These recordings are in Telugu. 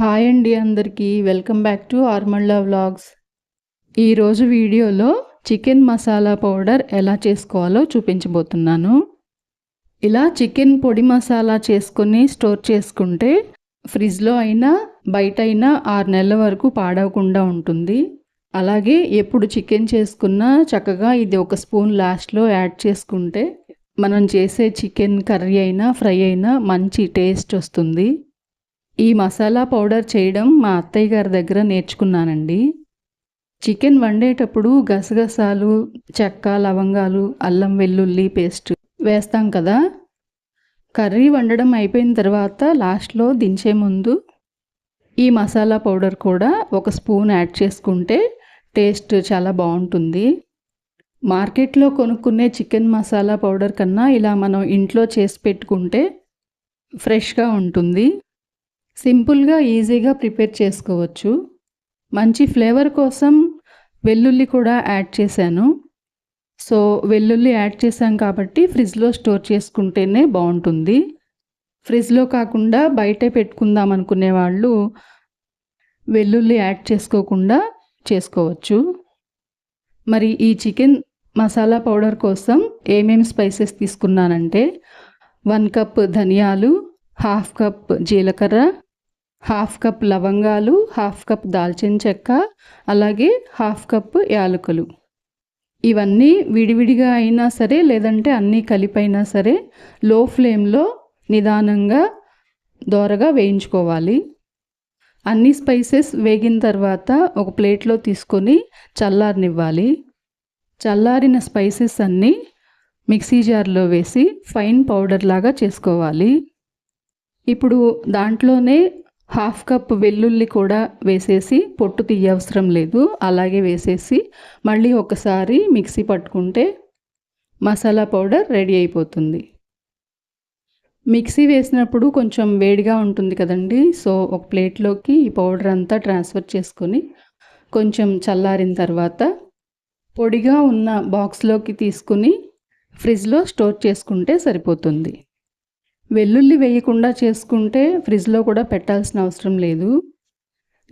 హాయ్ అండి అందరికీ. వెల్కమ్ బ్యాక్ టు ఆర్మల్లా వ్లాగ్స్. ఈరోజు వీడియోలో చికెన్ మసాలా పౌడర్ ఎలా చేసుకోవాలో చూపించబోతున్నాను. ఇలా చికెన్ పొడి మసాలా చేసుకొని స్టోర్ చేసుకుంటే ఫ్రిడ్జ్లో అయినా బయట అయినా ఆరు నెలల వరకు పాడవకుండా ఉంటుంది. అలాగే ఎప్పుడు చికెన్ చేసుకున్నా చక్కగా ఇది ఒక స్పూన్ లాస్ట్లో యాడ్ చేసుకుంటే మనం చేసే చికెన్ కర్రీ అయినా ఫ్రై అయినా మంచి టేస్ట్ వస్తుంది. ఈ మసాలా పౌడర్ చేయడం మా అత్తయ్య గారి దగ్గర నేర్చుకున్నానండి. చికెన్ వండేటప్పుడు గసగసాలు చెక్క లవంగాలు అల్లం వెల్లుల్లి పేస్ట్ వేస్తాం కదా. కర్రీ వండడం అయిపోయిన తర్వాత లాస్ట్లో దించే ముందు ఈ మసాలా పౌడర్ కూడా ఒక స్పూన్ యాడ్ చేసుకుంటే టేస్ట్ చాలా బాగుంటుంది. మార్కెట్లో కొనుక్కునే చికెన్ మసాలా పౌడర్ కన్నా ఇలా మనం ఇంట్లో చేసి పెట్టుకుంటే ఫ్రెష్గా ఉంటుంది. సింపుల్గా ఈజీగా ప్రిపేర్ చేసుకోవచ్చు. మంచి ఫ్లేవర్ కోసం వెల్లుల్లి కూడా యాడ్ చేశాను. సో వెల్లుల్లి యాడ్ చేశాం కాబట్టి ఫ్రిడ్జ్లో స్టోర్ చేసుకుంటేనే బాగుంటుంది. ఫ్రిడ్జ్లో కాకుండా బయటే పెట్టుకుందాం అనుకునే వాళ్ళు వెల్లుల్లి యాడ్ చేసుకోకుండా చేసుకోవచ్చు. మరి ఈ చికెన్ మసాలా పౌడర్ కోసం ఏమేమి స్పైసెస్ తీసుకున్నానంటే వన్ కప్ ధనియాలు హాఫ్ కప్ జీలకర్ర హాఫ్ కప్ లవంగాలు హాఫ్ కప్ దాల్చిన చెక్క అలాగే హాఫ్ కప్ యాలకులు. ఇవన్నీ విడివిడిగా అయినా సరే లేదంటే అన్నీ కలిపైనా సరే లో ఫ్లేమ్లో నిదానంగా దోరగా వేయించుకోవాలి. అన్ని స్పైసెస్ వేగిన తర్వాత ఒక ప్లేట్లో తీసుకొని చల్లారనివ్వాలి. చల్లారిన స్పైసెస్ అన్నీ మిక్సీ జార్లో వేసి ఫైన్ పౌడర్ లాగా చేసుకోవాలి. ఇప్పుడు దాంట్లోనే హాఫ్ కప్ వెల్లుల్లి కూడా వేసేసి పొట్టు తీయవసరం లేదు. అలాగే వేసేసి మళ్ళీ ఒకసారి మిక్సీ పట్టుకుంటే మసాలా పౌడర్ రెడీ అయిపోతుంది. మిక్సీ వేసినప్పుడు కొంచెం వేడిగా ఉంటుంది కదండి. సో ఒక ప్లేట్లోకి ఈ పౌడర్ అంతా ట్రాన్స్ఫర్ చేసుకొని కొంచెం చల్లారిన తర్వాత పొడిగా ఉన్న బాక్స్లోకి తీసుకుని ఫ్రిడ్జ్లో స్టోర్ చేసుకుంటే సరిపోతుంది. వెల్లుల్లి వేయకుండా చేసుకుంటే ఫ్రిడ్జ్లో కూడా పెట్టాల్సిన అవసరం లేదు.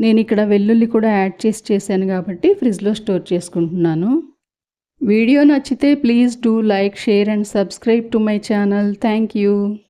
నేను ఇక్కడ వెల్లుల్లి కూడా యాడ్ చేసి చేశాను కాబట్టి ఫ్రిడ్జ్లో స్టోర్ చేసుకుంటున్నాను. వీడియో నచ్చితే please do like share and subscribe to my channel. Thank you.